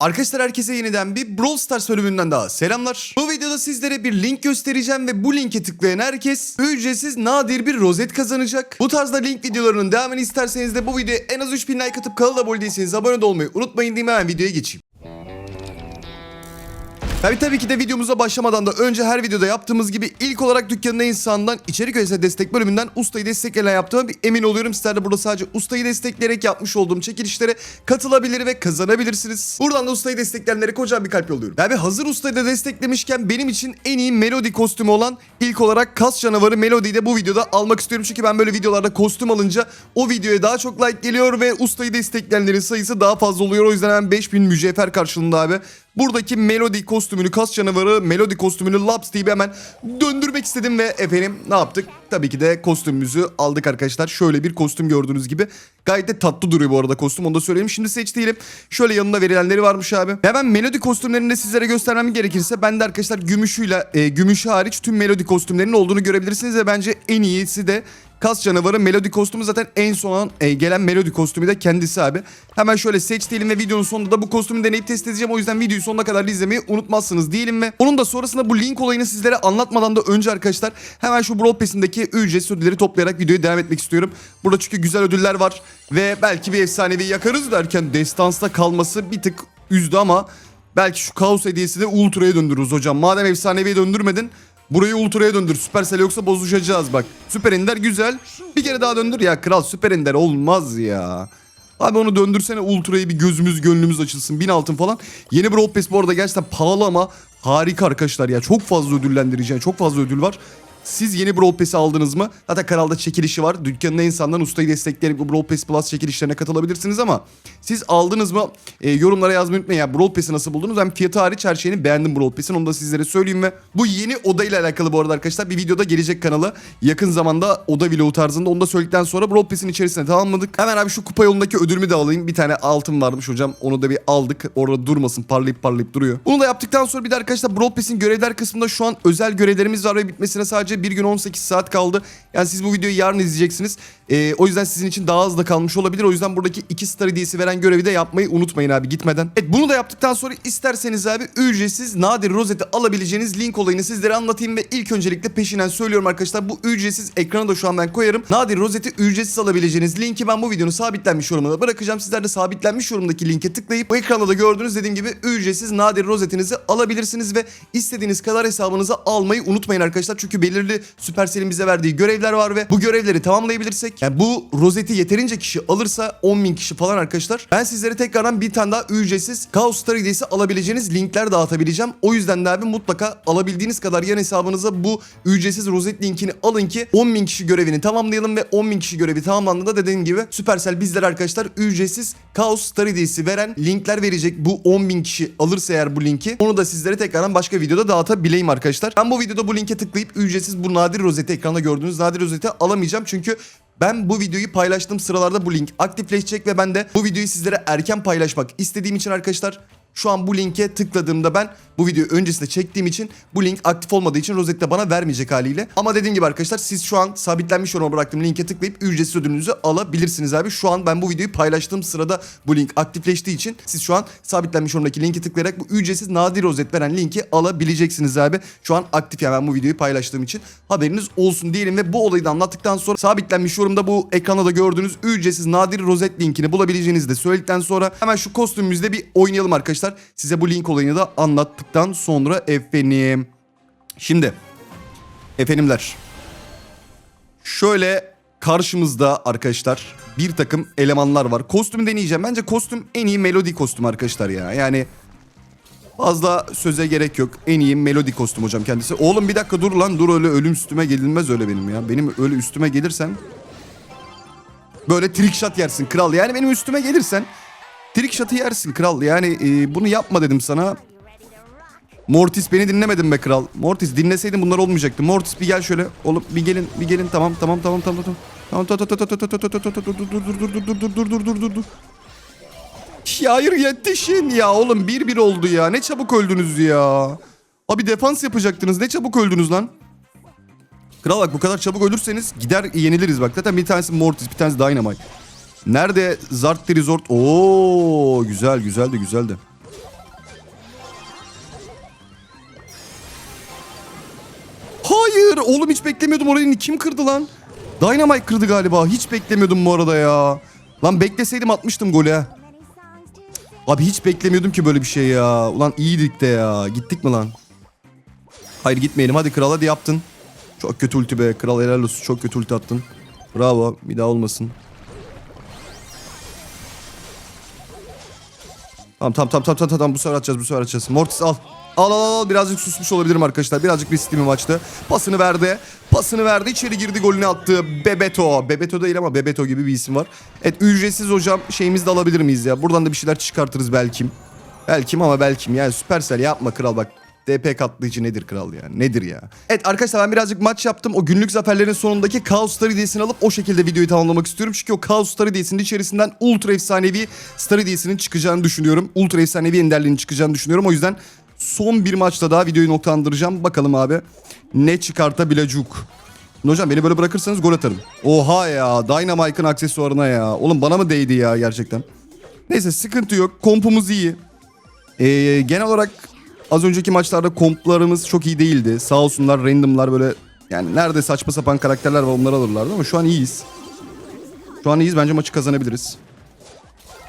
Arkadaşlar herkese yeniden bir Brawl Stars bölümünden daha selamlar. Bu videoda sizlere bir link göstereceğim ve bu linke tıklayan herkes ücretsiz nadir bir rozet kazanacak. Bu tarzda link videolarının devamını isterseniz de bu videoya en az 3000 like atıp kanala abone değilseniz abone olmayı unutmayın diyeyim hemen videoya geçeyim. Tabii tabii ki de videomuza başlamadan da önce her videoda yaptığımız gibi ilk olarak dükkanında insandan içerik öylese destek bölümünden ustayı destekleyen yaptığıma bir emin oluyorum. Sizler de burada sadece ustayı destekleyerek yapmış olduğum çekilişlere katılabilir ve kazanabilirsiniz. Buradan da ustayı destekleyenlere kocaman bir kalp yolluyorum. Yani hazır ustayı da desteklemişken benim için en iyi Melody kostümü olan ilk olarak kas canavarı Melody'yi de bu videoda almak istiyorum. Çünkü ben böyle videolarda kostüm alınca o videoya daha çok like geliyor ve ustayı destekleyenlerin sayısı daha fazla oluyor. O yüzden hemen 5000 mücevher karşılığında abi buradaki Melody kostümünü, kas canavarı Melody kostümünü Laps diye hemen döndürmek istedim ve efendim ne yaptık? Tabii ki de kostümümüzü aldık arkadaşlar. Şöyle bir kostüm gördüğünüz gibi. Gayet de tatlı duruyor bu arada kostüm onu da söyleyeyim. Şimdi seç değilim. Şöyle yanında verilenleri varmış abi. Hemen Melody kostümlerini de sizlere göstermem gerekirse ben de arkadaşlar gümüşüyle e, gümüşü hariç tüm Melody kostümlerinin olduğunu görebilirsiniz ve bence en iyisi de Kas canavarı Melody kostümü zaten en son e, gelen Melody kostümü de kendisi abi. Hemen şöyle seç diyelim ve videonun sonunda da bu kostümü deneyip test edeceğim. O yüzden videoyu sonuna kadar izlemeyi unutmazsınız diyelim ve onun da sonrasında bu link olayını sizlere anlatmadan da önce arkadaşlar hemen şu Brawl Pass'indeki ücretsiz ödülleri toplayarak videoya devam etmek istiyorum. Burada çünkü güzel ödüller var ve belki bir efsanevi yakarız derken destansta kalması bir tık üzdü ama belki şu kaos hediyesi de ultra'ya döndürürüz hocam. Madem efsaneviye döndürmedin Burayı ultra'ya döndür. Supercell yoksa bozuşacağız bak. Süper Ender güzel. Bir kere daha döndür ya kral Süper Ender olmaz ya. Abi onu döndürsene ultra'yı bir gözümüz gönlümüz açılsın. Bin altın falan. Yeni Brawl Pass bu arada gerçekten pahalı ama harika arkadaşlar ya. Çok fazla ödüllendireceğin çok fazla ödül var. Siz yeni Brawl Pass'i aldınız mı? Zaten kanalda çekilişi var. Dükkanında insandan ustayı destekleyerek bu Brawl Pass Plus çekilişlerine katılabilirsiniz ama siz aldınız mı? E, yorumlara yazmayı unutmayın ya. Brawl Pass'i nasıl buldunuz? Ben fiyatı hariç her şeyini beğendim Brawl Pass'in. Onu da sizlere söyleyeyim ve bu yeni oda ile alakalı bu arada arkadaşlar bir videoda gelecek kanala. Yakın zamanda oda vlogu tarzında. Onu da söyledikten sonra Brawl Pass'in içerisine tamamladık. Hemen abi şu kupa yolundaki ödülümü de alayım. Bir tane altın varmış hocam. Onu da bir aldık. Orada durmasın. Parlayıp parlayıp duruyor. Bunu da yaptıktan sonra bir de arkadaşlar Brawl Pass'in görevler kısmında şu an özel görevlerimiz var ve bitmesine sadece bir gün 18 saat kaldı. Yani siz bu videoyu yarın izleyeceksiniz. Ee, o yüzden sizin için daha hızlı kalmış olabilir. O yüzden buradaki iki star hediyesi veren görevi de yapmayı unutmayın abi gitmeden. Evet bunu da yaptıktan sonra isterseniz abi ücretsiz nadir rozeti alabileceğiniz link olayını sizlere anlatayım ve ilk öncelikle peşinden söylüyorum arkadaşlar. Bu ücretsiz ekrana da şu an ben koyarım. Nadir rozeti ücretsiz alabileceğiniz linki ben bu videonun sabitlenmiş yorumuna bırakacağım. Sizler de sabitlenmiş yorumdaki linke tıklayıp bu ekranda da gördüğünüz dediğim gibi ücretsiz nadir rozetinizi alabilirsiniz ve istediğiniz kadar hesabınıza almayı unutmayın arkadaşlar. Çünkü belirli Supercell'in bize verdiği görevler var ve bu görevleri tamamlayabilirsek yani bu rozeti yeterince kişi alırsa 10.000 kişi falan arkadaşlar ben sizlere tekrardan bir tane daha ücretsiz Chaos Star alabileceğiniz linkler dağıtabileceğim. O yüzden de abi mutlaka alabildiğiniz kadar yan hesabınıza bu ücretsiz rozet linkini alın ki 10.000 kişi görevini tamamlayalım ve 10.000 kişi görevi tamamlandığında dediğim gibi Supercell bizler arkadaşlar ücretsiz Chaos Star veren linkler verecek. Bu 10.000 kişi alırsa eğer bu linki onu da sizlere tekrardan başka videoda dağıtabileyim arkadaşlar. Ben bu videoda bu linke tıklayıp ücretsiz bu nadir rozeti ekranda gördüğünüz nadir rozeti alamayacağım çünkü ben bu videoyu paylaştığım sıralarda bu link aktifleşecek ve ben de bu videoyu sizlere erken paylaşmak istediğim için arkadaşlar şu an bu linke tıkladığımda ben bu videoyu öncesinde çektiğim için bu link aktif olmadığı için rozette bana vermeyecek haliyle. Ama dediğim gibi arkadaşlar siz şu an sabitlenmiş yoruma bıraktığım linke tıklayıp ücretsiz ödülünüzü alabilirsiniz abi. Şu an ben bu videoyu paylaştığım sırada bu link aktifleştiği için siz şu an sabitlenmiş yorumdaki linki tıklayarak bu ücretsiz nadir rozet veren linki alabileceksiniz abi. Şu an aktif yani ben bu videoyu paylaştığım için haberiniz olsun diyelim ve bu olayı da anlattıktan sonra sabitlenmiş yorumda bu ekranda da gördüğünüz ücretsiz nadir rozet linkini bulabileceğinizi de söyledikten sonra hemen şu kostümümüzde bir oynayalım arkadaşlar. Size bu link olayını da anlattıktan sonra efendim. Şimdi efendimler şöyle karşımızda arkadaşlar bir takım elemanlar var. Kostümü deneyeceğim. Bence kostüm en iyi melodi kostüm arkadaşlar ya. Yani fazla söze gerek yok. En iyi melodi kostüm hocam kendisi. Oğlum bir dakika dur lan dur öyle ölüm üstüme gelinmez öyle benim ya. Benim öyle üstüme gelirsen böyle trick shot yersin kral. Yani benim üstüme gelirsen trick shot'ı yersin kral. Yani e, bunu yapma dedim sana. Mortis beni dinlemedin be kral. Mortis dinleseydin bunlar olmayacaktı. Mortis bir gel şöyle. Oğlum bir gelin bir gelin tamam tamam tamam tamam tamam. Tamam tamam tamam tamam tamam tamam tamam dur dur dur. Ya hayır yetişin ya oğlum bir bir oldu ya. Ne çabuk öldünüz ya. Abi defans yapacaktınız. Ne çabuk öldünüz lan. Kral bak bu kadar çabuk ölürseniz gider yeniliriz bak. Zaten bir tanesi Mortis bir tanesi Dynamite. Nerede Zartli Resort? Oo güzel güzeldi güzeldi. Hayır oğlum hiç beklemiyordum orayı kim kırdı lan? Dynamite kırdı galiba. Hiç beklemiyordum bu arada ya. Lan bekleseydim atmıştım golü. Abi hiç beklemiyordum ki böyle bir şey ya. Ulan iyiydik de ya. Gittik mi lan? Hayır gitmeyelim. Hadi kral hadi yaptın. Çok kötü ulti be. Kral helal olsun. Çok kötü ulti attın. Bravo. Bir daha olmasın. Tamam tamam tamam tamam tamam, bu sefer atacağız bu sefer atacağız. Mortis al. Al al al birazcık susmuş olabilirim arkadaşlar. Birazcık riskli bir maçtı. Pasını verdi. Pasını verdi. içeri girdi golünü attı. Bebeto. Bebeto değil ama Bebeto gibi bir isim var. Evet ücretsiz hocam şeyimizi de alabilir miyiz ya? Buradan da bir şeyler çıkartırız belkim. Belkim ama belkim. Yani Supercell yapma kral bak. DP katlayıcı nedir kral ya? Nedir ya? Evet arkadaşlar ben birazcık maç yaptım. O günlük zaferlerin sonundaki Chaos Star hediyesini alıp o şekilde videoyu tamamlamak istiyorum. Çünkü o Chaos Star hediyesinin içerisinden ultra efsanevi Star hediyesinin çıkacağını düşünüyorum. Ultra efsanevi enderliğinin çıkacağını düşünüyorum. O yüzden son bir maçta daha videoyu noktalandıracağım. Bakalım abi ne çıkartabilecek. Hocam beni böyle bırakırsanız gol atarım. Oha ya Dynamite'ın aksesuarına ya. Oğlum bana mı değdi ya gerçekten? Neyse sıkıntı yok. Kompumuz iyi. Ee, genel olarak az önceki maçlarda komplarımız çok iyi değildi. Sağ olsunlar randomlar böyle yani nerede saçma sapan karakterler var onları alırlardı ama şu an iyiyiz. Şu an iyiyiz bence maçı kazanabiliriz.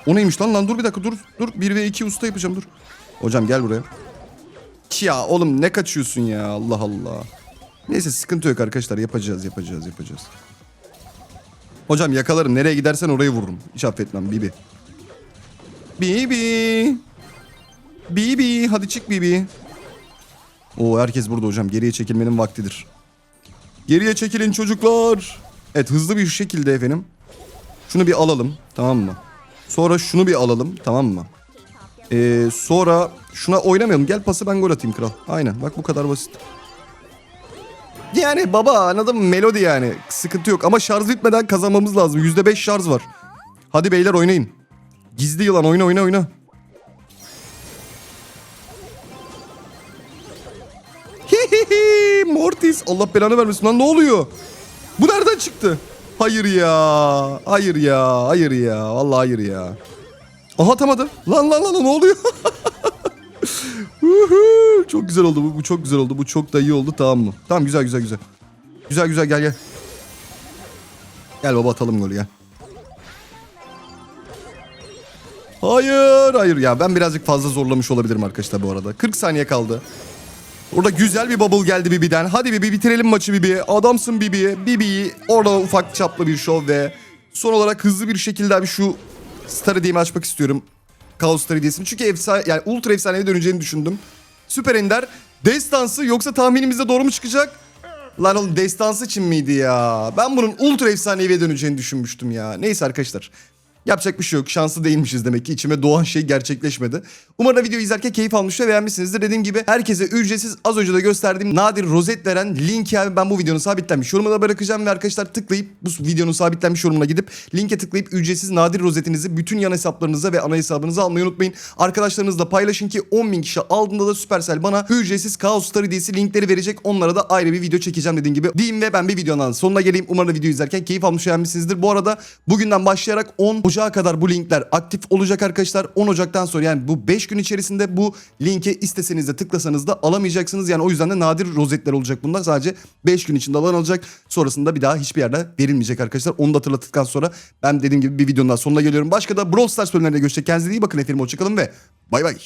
O neymiş lan lan dur bir dakika dur dur 1 ve 2 usta yapacağım dur. Hocam gel buraya. Ya oğlum ne kaçıyorsun ya Allah Allah. Neyse sıkıntı yok arkadaşlar yapacağız yapacağız yapacağız. Hocam yakalarım nereye gidersen orayı vururum. Hiç affetmem Bibi. Bibi. Bibi hadi çık Bibi. Oo herkes burada hocam. Geriye çekilmenin vaktidir. Geriye çekilin çocuklar. Evet hızlı bir şekilde efendim. Şunu bir alalım tamam mı? Sonra şunu bir alalım tamam mı? Ee, sonra şuna oynamayalım. Gel pası ben gol atayım kral. Aynen bak bu kadar basit. Yani baba anladın mı? Melodi yani. Sıkıntı yok ama şarj bitmeden kazanmamız lazım. %5 şarj var. Hadi beyler oynayın. Gizli yılan oyna oyna oyna. Mortis. Allah belanı vermesin lan ne oluyor? Bu nereden çıktı? Hayır ya. Hayır ya. Hayır ya. Vallahi hayır ya. Aha atamadı. Lan lan lan ne oluyor? Çok güzel oldu bu. Bu çok güzel oldu. Bu çok da iyi oldu tamam mı? Tamam güzel güzel güzel. Güzel güzel gel gel. Gel baba atalım golü gel. Hayır hayır ya ben birazcık fazla zorlamış olabilirim arkadaşlar bu arada. 40 saniye kaldı. Orada güzel bir bubble geldi Bibi'den. Hadi Bibi bitirelim maçı Bibi. Adamsın Bibi. Bibi orada ufak çaplı bir şov ve son olarak hızlı bir şekilde abi şu Star hediyemi açmak istiyorum. Chaos Star hediyesini. Çünkü efsane yani ultra efsaneye döneceğini düşündüm. Süper Ender. Destansı yoksa tahminimizde doğru mu çıkacak? Lan oğlum destansı için miydi ya? Ben bunun ultra efsaneviye döneceğini düşünmüştüm ya. Neyse arkadaşlar. Yapacak bir şey yok. Şanslı değilmişiz demek ki. İçime doğan şey gerçekleşmedi. Umarım videoyu izlerken keyif almış ve beğenmişsinizdir. Dediğim gibi herkese ücretsiz az önce de gösterdiğim nadir rozet veren linki abi ben bu videonun sabitlenmiş yorumuna bırakacağım ve arkadaşlar tıklayıp bu videonun sabitlenmiş yorumuna gidip linke tıklayıp ücretsiz nadir rozetinizi bütün yan hesaplarınıza ve ana hesabınıza almayı unutmayın. Arkadaşlarınızla paylaşın ki 10.000 kişi aldığında da Supercell bana ücretsiz Chaos Star hediyesi linkleri verecek. Onlara da ayrı bir video çekeceğim dediğim gibi. Diyeyim ve ben bir videonun sonuna geleyim. Umarım videoyu izlerken keyif almış beğenmişsinizdir. Bu arada bugünden başlayarak 10 Ocağa kadar bu linkler aktif olacak arkadaşlar. 10 Ocak'tan sonra yani bu 5 gün içerisinde bu linke isteseniz de tıklasanız da alamayacaksınız. Yani o yüzden de nadir rozetler olacak bunlar. Sadece 5 gün içinde alan olacak. Sonrasında bir daha hiçbir yerde verilmeyecek arkadaşlar. Onu da hatırlattıktan sonra ben dediğim gibi bir videonun daha sonuna geliyorum. Başka da Brawl Stars bölümlerinde görüşecek. Kendinize iyi bakın efendim. Hoşçakalın ve bay bay.